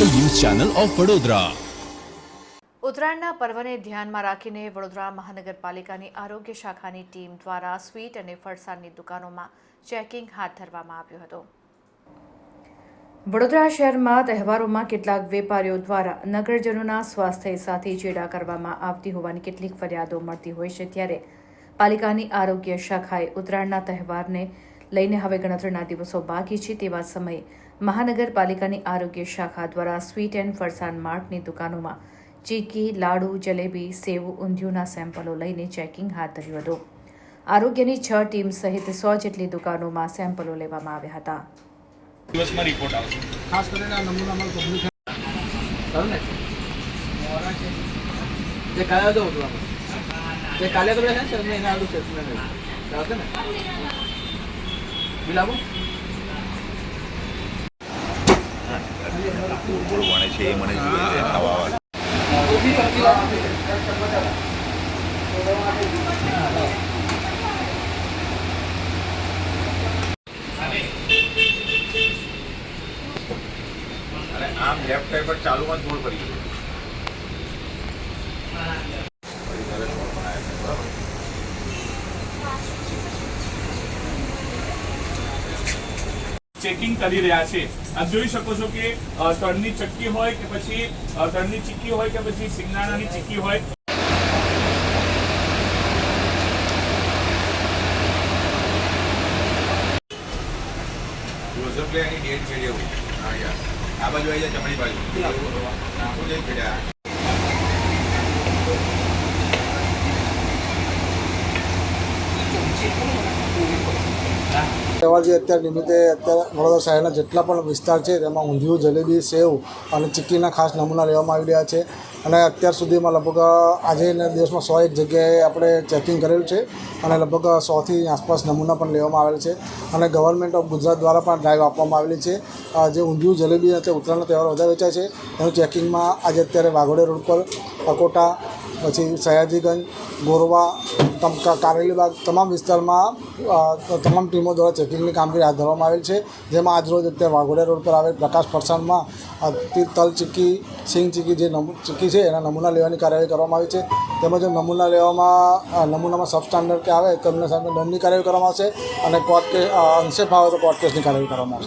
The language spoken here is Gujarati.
Channel of Vadodara. ઉત્તરાયણના પર્વને ધ્યાનમાં રાખીને વડોદરા મહાનગરપાલિકાની આરોગ્ય શાખાની ટીમ દ્વારા સ્વીટ અને ફરસાણની દુકાનોમાં ચેકિંગ હાથ ધરવામાં આવ્યું હતું. વડોદરા શહેરમાં તહેવારોમાં કેટલાક વેપારીઓ દ્વારા નગરજનોના સ્વાસ્થ્ય સાથે ચેડા કરવામાં આવતી હોવાની કેટલીક ફરિયાદો મળતી હોય છે ત્યારે પાલિકાની આરોગ્ય શાખાએ ઉત્તરાયણના તહેવારને લઈને હવે ગણતરીના દિવસો બાકી છે તેવા સમયે મહાનગરપાલિકાની આરોગ્ય શાખા દ્વારા સ્વીટ એન્ડ ફરસાણ માર્ટની દુકાનોમાં ચીકી લાડુ જલેબી સેવ ઊંધિયુંના સેમ્પલો લઈને ચેકિંગ હાથ ધર્યું હતું. આરોગ્યની છ ટીમ સહિત સો જેટલી દુકાનોમાં સેમ્પલો લેવામાં આવ્યા હતા. દિવસમાં રિપોર્ટ આવશે. ખાસ કરીને આ નમૂનામાં પબ્લિક ખરું ને? જે કાલે હતો જે કાલે તો છે ને સર મેં એના આવું સ્ટેટમેન્ટ ચાલશે ને? એ મને જોઈએ આમ લેફ્ટ સાઈડ પર ચાલુમાં થોડ પડી ગયું. ચેકિંગ કરી રહ્યા છે. આપ જોઈ શકો છો કે તળની ચક્કી હોય કે પછી તળની ચીક્કી હોય કે પછી સિંગનાણાની ચીક્કી હોય. આ બાજુ આવી જાય જમણી બાજુ. તહેવાર જે અત્યારે નિમિત્તે અત્યારે વડોદરા શહેરના જેટલા પણ વિસ્તાર છે, તેમાં ઊંધિયું, જલેબી, સેવ અને ચીક્કીના ખાસ નમૂના લેવામાં આવી રહ્યા છે. અને અત્યાર સુધીમાં લગભગ આજે દિવસમાં સો એક જગ્યાએ આપણે ચેકિંગ કરેલું છે અને લગભગ સોથી આસપાસ નમૂના પણ લેવામાં આવેલ છે. અને ગવર્મેન્ટ ઓફ ગુજરાત દ્વારા પણ ડ્રાઈવ આપવામાં આવેલી છે. જે ઊંધિયું, જલેબી અને ઉત્તરાયણનો તહેવાર વધારે વેચાય છે. એનું ચેકિંગમાં આજે અત્યારે વાઘોડે રોડ પર અકોટા પછી સયાજીગંજ, ગોરવા ટમકા કારેલીબાગ તમામ વિસ્તારમાં તમામ ટીમો દ્વારા ચેકિંગની કામગીરી હાથ ધરવામાં આવેલ છે. જેમાં આજરોજ અત્યારે વાઘોડિયા રોડ પર આવેલ પ્રકાશ ફરસાણમાં તલ ચીક્કી સિંગ ચીક્કી જે ચીક્કી છે, એના નમૂના લેવાની કાર્યવાહી કરવામાં આવી છે. તેમજ નમૂના લેવામાં નમૂનામાં નમૂનામાં સબસ્ટાન્ડર્ડ કે આવે તેમના સામે દંડની કાર્યવાહી કરવામાં આવશે અને કોર્ટ કે અંશે ફાવે તો કોર્ટ કેસની કાર્યવાહી કરવામાં આવશે.